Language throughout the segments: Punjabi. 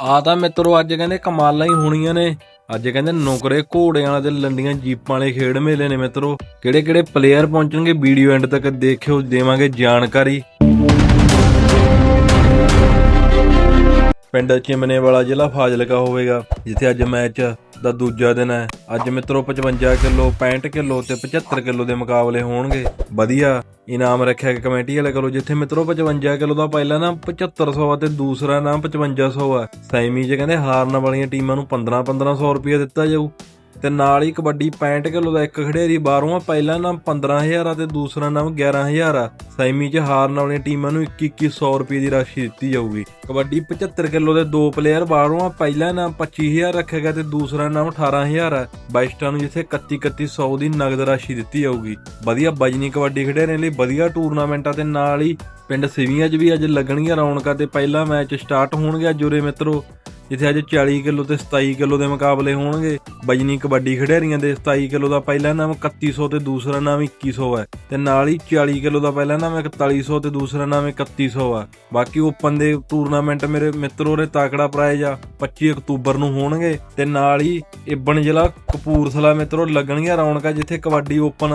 ਆ ਤਾਂ ਮਿੱਤਰੋ ਅੱਜ ਕਹਿੰਦੇ ਕਮਾਲਾਂ ਹੀ ਹੋਣੀਆਂ ਨੇ। ਅੱਜ ਕਹਿੰਦੇ ਨੌਕਰੇ ਘੋੜਿਆਂ ਵਾਲੇ ਤੇ ਲੰਡੀਆਂ ਜੀਪਾਂ ਵਾਲੇ ਖੇਡ ਮੇਲੇ ਨੇ ਮਿੱਤਰੋ। ਕਿਹੜੇ ਕਿਹੜੇ ਪਲੇਅਰ ਪਹੁੰਚਣਗੇ ਵੀਡੀਓ ਐਂਡ ਤੱਕ ਦੇਖਿਓ, ਦੇਵਾਂਗੇ ਜਾਣਕਾਰੀ। ਪਿੰਡ ਚਿਮਨੇ ਵਾਲਾ ਜ਼ਿਲ੍ਹਾ ਫਾਜ਼ਿਲਕਾ ਹੋਵੇਗਾ, ਜਿੱਥੇ ਅੱਜ ਮੈਚ ਦਾ ਦੂਜਾ ਦਿਨ ਹੈ। ਅੱਜ ਮਿੱਤਰੋ 55 ਕਿਲੋ 65 ਕਿਲੋ ਤੇ 75 ਕਿਲੋ ਦੇ ਮੁਕਾਬਲੇ ਹੋਣਗੇ। ਵਧੀਆ। ਇਨਾਮ ਰੱਖਿਆ ਗਿਆ ਕਮੇਟੀ ਵਾਲੇ ਕੋਲੋਂ, ਜਿੱਥੇ ਮਿੱਤਰੋ 55 ਕਿਲੋ ਦਾ ਪਹਿਲਾ ਨਾਮ 7500 ਆ ਤੇ ਦੂਸਰਾ ਨਾਮ 5500 ਆ। ਸੈਮੀ 'ਚ ਕਹਿੰਦੇ ਹਾਰਨ ਵਾਲੀਆਂ ਟੀਮਾਂ ਨੂੰ 15 1500 ਰੁਪਏ ਦਿੱਤਾ ਜਾਊ। ਤੇ ਨਾਲ ਹੀ ਕਬੱਡੀ 65 ਕਿਲੋ ਦਾ ਇੱਕ ਖਿਡਾਰੀ, ਬਾਹਰੋਂ ਆ ਪਹਿਲਾ ਨਾਮ 15000 ਆ ਤੇ ਦੂਸਰਾ ਨਾਮ 11000 ਆ। ਸੈਮੀ 'ਚ ਹਾਰਨ ਵਾਲੀਆਂ ਟੀਮਾਂ ਨੂੰ 2100 ਰੁਪਏ ਦੀ ਰਾਸ਼ੀ ਦਿੱਤੀ ਜਾਊਗੀ। ਕਬੱਡੀ 75 ਕਿਲੋ ਦੇ ਦੋ ਪਲੇਅਰ ਬਾਹਰੋਂ ਆ ਪਹਿਲਾ ਨਾਮ 25000 ਰੱਖਿਆ ਗਿਆ ਤੇ ਦੂਸਰਾ ਨਾਮ 18000 ਆ। ਬਾਈਸਟਾਂ ਨੂੰ ਜਿੱਥੇ 31 3100 ਦੀ ਨਗਦ ਰਾਸ਼ੀ ਦਿੱਤੀ ਜਾਊਗੀ। ਵਧੀਆ ਬਜਨੀ ਕਬੱਡੀ ਖਿਡਾਰੀਆਂ ਲਈ ਵਧੀਆ ਟੂਰਨਾਮੈਂਟ ਆ ਤੇ ਨਾਲ ਹੀ ਪਿੰਡ ਸਿਵੀਆਂ 'ਚ ਵੀ ਅੱਜ ਲੱਗਣਗੀਆਂ ਰੌਣਕਾਂ ਤੇ ਪਹਿਲਾ ਮੈਚ ਸਟਾਰਟ ਹੋਣਗੇ ਜੁਰੇ ਮਿੱਤਰੋ। ਜਿੱਥੇ ਅੱਜ 40 ਕਿਲੋ ਤੇ 27 ਕਿਲੋ ਦੇ ਮੁਕਾਬਲੇ ਹੋਣਗੇ। ਬਜਨੀ ਕਬੱਡੀ ਖਿਡਾਰੀਆਂ ਦੇ 27 ਕਿਲੋ ਦਾ ਪਹਿਲਾ ਨਾਮ 3100 ਤੇ ਦੂਸਰਾ ਨਾਮ 2100 ਹੈ। ਤੇ ਨਾਲ ਹੀ 40 ਕਿਲੋ ਦਾ ਪਹਿਲਾ ਨਾਮ 4100 ਤੇ ਦੂਸਰਾ ਨਾਮ 3100 ਆ ਬਾਕੀ ਓਪਨ ਦੇ ਟੂਰਨਾਮੈਂਟ ਮੇਰੇ ਮਿੱਤਰੋ ਦੇ ਤਾਕੜਾ ਪ੍ਰਾਈਜ਼ ਆ 25 ਅਕਤੂਬਰ ਨੂੰ ਹੋਣਗੇ। ਤੇ ਨਾਲ ਹੀ ਇਬਨ ਜ਼ਿਲ੍ਹਾ ਕਪੂਰਥਲਾ ਮਿੱਤਰੋ, ਲੱਗਣਗੀਆਂ ਰੌਣਕਾਂ ਜਿੱਥੇ ਕਬੱਡੀ ਓਪਨ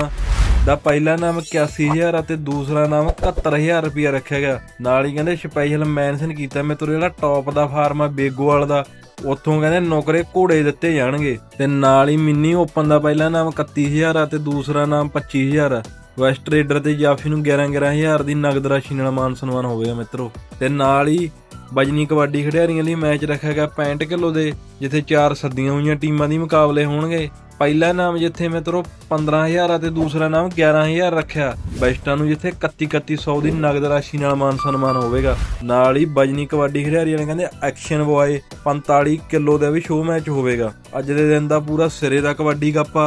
ਦਾ ਪਹਿਲਾ ਨਾਮ 81000 ਅਤੇ ਦੂਸਰਾ ਨਾਮ 71000 ਰੁਪਇਆ ਰੱਖਿਆ ਗਿਆ। ਨਾਲ ਹੀ ਕਹਿੰਦੇ ਸਪੈਸ਼ਲ ਮੈਂਸ਼ਨ ਕੀਤਾ ਮਿੱਤਰੋ ਜਿਹੜਾ ਟੌਪ ਦਾ ਫਾਰਮ ਆ ਬੇਗੋਵਾਲ ਦਾ, ਉੱਥੋਂ ਕਹਿੰਦੇ ਨੌਕਰੇ ਘੋੜੇ ਦਿੱਤੇ ਜਾਣਗੇ। ਤੇ ਨਾਲ ਹੀ ਮਿੰਨੀ ਓਪਨ ਦਾ ਪਹਿਲਾ ਨਾਮ 31000 ਆ ਤੇ ਦੂਸਰਾ ਨਾਮ 25000 ਆ ਵੈਸਟ ਰੇਡਰ ਤੇ ਜਾਫੀ ਨੂੰ 11 11000 ਦੀ ਨਗਦ ਰਾਸ਼ੀ ਨਾਲ ਮਾਨ ਸਨਮਾਨ ਹੋਵੇਗਾ ਮਿੱਤਰੋ। ਤੇ ਨਾਲ ਹੀ ਬਜਨੀ ਕਬੱਡੀ ਖਿਡਾਰੀਆਂ ਲਈ ਮੈਚ ਰੱਖਿਆ ਗਿਆ 65 ਕਿਲੋ ਦੇ, ਜਿੱਥੇ ਚਾਰ ਸੱਦੀਆਂ ਹੋਈਆਂ ਟੀਮਾਂ ਦੀ ਮੁਕਾਬਲੇ ਹੋਣਗੇ। ਪਹਿਲਾ ਨਾਮ ਜਿੱਥੇ ਮਿੱਤਰੋ 15000 ਆ ਤੇ ਦੂਸਰਾ ਨਾਮ 11000 ਰੱਖਿਆ। ਬੈਸਟਾਂ ਨੂੰ ਜਿੱਥੇ 31 3100 ਦੀ ਨਗਦ ਰਾਸ਼ੀ ਨਾਲ ਮਾਨ ਸਨਮਾਨ ਹੋਵੇਗਾ। ਨਾਲ ਹੀ ਬਜਨੀ ਕਬੱਡੀ ਖਿਡਾਰੀਆਂ ਨੇ ਕਹਿੰਦੇ ਐਕਸ਼ਨ ਬॉय 45 ਕਿਲੋ ਦਾ ਵੀ ਸ਼ੋਅ ਮੈਚ ਹੋਵੇਗਾ। ਅੱਜ ਦੇ ਦਿਨ ਦਾ ਪੂਰਾ ਸਿਰੇ ਦਾ ਕਬੱਡੀ ਕੱਪਾ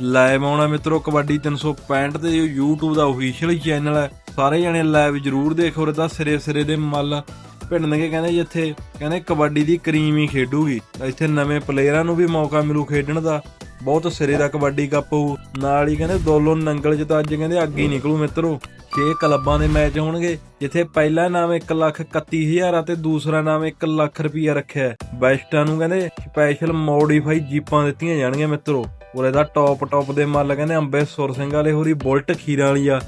ਲਾਈਵ ਆਉਣਾ ਮਿੱਤਰੋ, ਕਬੱਡੀ 365 ਤੇ YouTube ਦਾ ਅਫੀਸ਼ੀਅਲ ਚੈਨਲ ਹੈ। ਸਾਰੇ ਜਣੇ ਲਾਈਵ ਜਰੂਰ ਦੇਖੋ ਰਦਾ ਸਿਰੇ ਸਿਰੇ ਦੇ ਮੱਲ ਭਿੰਨਣਗੇ ਕਹਿੰਦੇ ਜਿੱਥੇ ਕਹਿੰਦੇ ਕਬੱਡੀ ਦੀ ਕਰੀਮ ਹੀ ਖੇਡੂਗੀ। ਇੱਥੇ ਨਵੇਂ ਪਲੇਅਰਾਂ ਨੂੰ ਵੀ ਮੌਕਾ ਮਿਲੂ ਖੇਡਣ ਦਾ। ਬਹੁਤ ਸਿਰੇ ਦਾ ਕਬੱਡੀ ਕੱਪ ਹੋਊ। ਨਾਲ ਹੀ ਕਹਿੰਦੇ ਦੋਲੋ ਨੰਗਲ ਚ ਤਾਂ ਅੱਜ ਕਹਿੰਦੇ ਅੱਗੇ ਹੀ ਨਿਕਲੂ ਮਿੱਤਰੋ। ਛੇ ਕਲੱਬਾਂ ਦੇ ਮੈਚ ਹੋਣਗੇ, ਜਿੱਥੇ ਪਹਿਲਾ ਨਾਮ 131000 ਆ ਤੇ ਦੂਸਰਾ ਨਾਮ 1 ਲੱਖ ਰੁਪਇਆ ਰੱਖਿਆ ਬੈਸਟਾਂ ਨੂੰ ਕਹਿੰਦੇ ਸਪੈਸ਼ਲ ਮੋਡੀਫਾਈ ਜੀਪਾਂ ਦਿੱਤੀਆਂ ਜਾਣਗੀਆਂ ਮਿੱਤਰੋ। ਉਰੇ ਦਾ ਟੌਪ ਟੌਪ ਦੇ ਮੱਲ ਕਹਿੰਦੇ ਅੰਬੇ ਸੁਰ ਸਿੰਘ ਵਾਲੇ ਹੋਰੀ ਬੁਲਟ ਖੀਰਾਂ ਵਾਲੀ ਆ।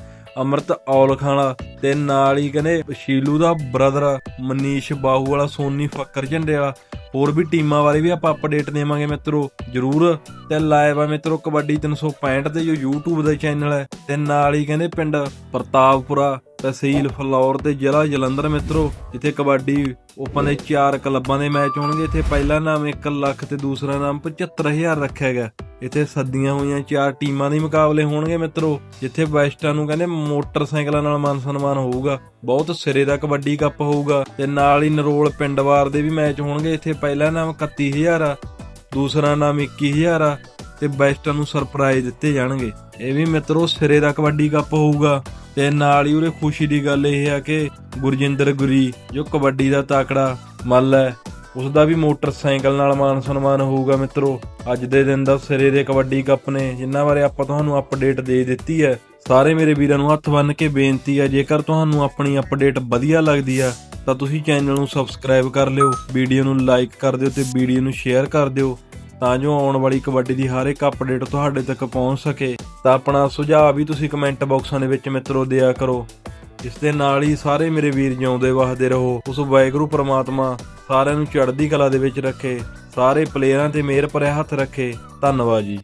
ਅਮਰਤ ਔਲ ਖਾਣਾ ਤੇ ਨਾਲ ਹੀ ਕਹਿੰਦੇ ਸ਼ੀਲੂ ਦਾ ਬ੍ਰਦਰ ਮਨੀਸ਼ ਬਾਹੂ ਵਾਲਾ ਸੋਨੀ ਫੱਕਰ ਝੰਡੇ ਵਾਲਾ। ਹੋਰ ਵੀ ਟੀਮਾਂ ਬਾਰੇ ਵੀ ਆਪਾਂ ਅਪਡੇਟ ਦੇਵਾਂਗੇ ਮਿੱਤਰੋ, ਜਰੂਰ। ਤੇ ਲਾਈਵ ਆ ਮਿੱਤਰੋ ਕਬੱਡੀ 365 ਤੇ ਜੋ YouTube ਦਾ ਚੈਨਲ ਹੈ ਤੇ ਨਾਲ ਹੀ ਕਹਿੰਦੇ ਪਿੰਡ ਪ੍ਰਤਾਪਪੁਰਾ ਤਹਿਸੀਲ ਫਲੌਰ ਤੇ ਜ਼ਿਲ੍ਹਾ ਜਲੰਧਰ ਮਿੱਤਰੋ, ਜਿੱਥੇ ਕਬੱਡੀ ਓਪਨ ਦੇ ਚਾਰ ਕਲੱਬਾਂ ਦੇ ਮੈਚ ਹੋਣਗੇ। ਇੱਥੇ ਪਹਿਲਾ ਨਾਮ 1 ਲੱਖ ਤੇ ਦੂਸਰਾ ਨਾਮ 75000 ਰੱਖਿਆ ਗਿਆ। ਇੱਥੇ ਸੱਦੀਆਂ ਹੋਈਆਂ ਚਾਰ ਟੀਮਾਂ ਦੇ ਮੁਕਾਬਲੇ ਹੋਣਗੇ ਮਿੱਤਰੋ, ਜਿੱਥੇ ਵੈਸਟਾਂ ਨੂੰ ਕਹਿੰਦੇ ਮੋਟਰਸਾਈਕਲਾਂ ਨਾਲ ਮਾਨ ਸਨਮਾਨ ਹੋਊਗਾ। ਬਹੁਤ ਸਿਰੇ ਦਾ ਕਬੱਡੀ ਕੱਪ ਹੋਊਗਾ ਤੇ ਨਾਲ ਹੀ ਨਰੋਲ ਪਿੰਡਵਾਰ ਦੇ ਵੀ ਮੈਚ ਹੋਣਗੇ। ਇੱਥੇ ਪਹਿਲਾ ਨਾਮ 31000 ਆ, ਦੂਸਰਾ ਨਾਮ 21000 ਆ ਤੇ ਬੈਸਟਾਂ ਨੂੰ ਸਰਪ੍ਰਾਈਜ਼ ਦਿੱਤੇ ਜਾਣਗੇ। ਇਹ ਵੀ ਮਿੱਤਰੋ ਸਿਰੇ ਦਾ ਕਬੱਡੀ ਕੱਪ ਹੋਊਗਾ ਤੇ ਨਾਲ ਹੀ ਉਹਦੇ ਖੁਸ਼ੀ ਦੀ ਗੱਲ ਇਹ ਆ ਕਿ ਗੁਰਜਿੰਦਰ ਗੁਰੀ, ਜੋ ਕਬੱਡੀ ਦਾ ਤਾਕੜਾ ਮੱਲ ਹੈ ਉਸ ਦਾ ਵੀ ਮੋਟਰਸਾਈਕਲ ਨਾਲ ਮਾਨ ਸਨਮਾਨ ਹੋਊਗਾ ਮਿੱਤਰੋ। ਅੱਜ ਦੇ ਦਿਨ ਦਾ ਸਿਰੇ ਦੇ ਕਬੱਡੀ ਕੱਪ ਨੇ, ਜਿਨ੍ਹਾਂ ਬਾਰੇ ਆਪਾਂ ਤੁਹਾਨੂੰ ਅਪਡੇਟ ਦੇ ਦਿੱਤੀ ਹੈ। ਸਾਰੇ ਮੇਰੇ ਵੀਰਾਂ ਨੂੰ ਹੱਥ ਬੰਨ ਕੇ ਬੇਨਤੀ ਹੈ, ਜੇਕਰ ਤੁਹਾਨੂੰ ਆਪਣੀ ਅਪਡੇਟ ਵਧੀਆ ਲੱਗਦੀ ਆ ਤਾਂ ਤੁਸੀਂ ਚੈਨਲ ਨੂੰ ਸਬਸਕ੍ਰਾਈਬ ਕਰ ਲਿਓ, ਵੀਡੀਓ ਨੂੰ ਲਾਈਕ ਕਰ ਦਿਓ ਤੇ ਵੀਡੀਓ ਨੂੰ ਸ਼ੇਅਰ ਕਰ ਦਿਓ, ਤਾਂ ਜੋ ਆਉਣ ਵਾਲੀ ਕਬੱਡੀ ਦੀ ਹਰ ਇੱਕ ਅਪਡੇਟ ਤੁਹਾਡੇ ਤੱਕ ਪਹੁੰਚ ਸਕੇ। ਤਾਂ ਆਪਣਾ ਸੁਝਾਅ ਵੀ ਤੁਸੀਂ ਕਮੈਂਟ ਬਾਕਸਾਂ ਦੇ ਵਿੱਚ ਮਿੱਤਰੋ ਦਿਆ ਕਰੋ। ਇਸ ਦੇ ਨਾਲ ਹੀ ਸਾਰੇ ਮੇਰੇ ਵੀਰ ਜਿਉਂਦੇ ਵਸਦੇ ਰਹੋ। ਉਸ ਵਾਹਿਗੁਰੂ ਪ੍ਰਮਾਤਮਾ ਸਾਰਿਆਂ ਨੂੰ ਚੜ੍ਹਦੀ ਕਲਾ ਦੇ ਵਿੱਚ ਰੱਖੇ, ਸਾਰੇ ਪਲੇਅਰਾਂ ਤੇ ਮਿਹਰ ਭਰਿਆ ਹੱਥ ਰੱਖੇ। ਧੰਨਵਾਦ ਜੀ।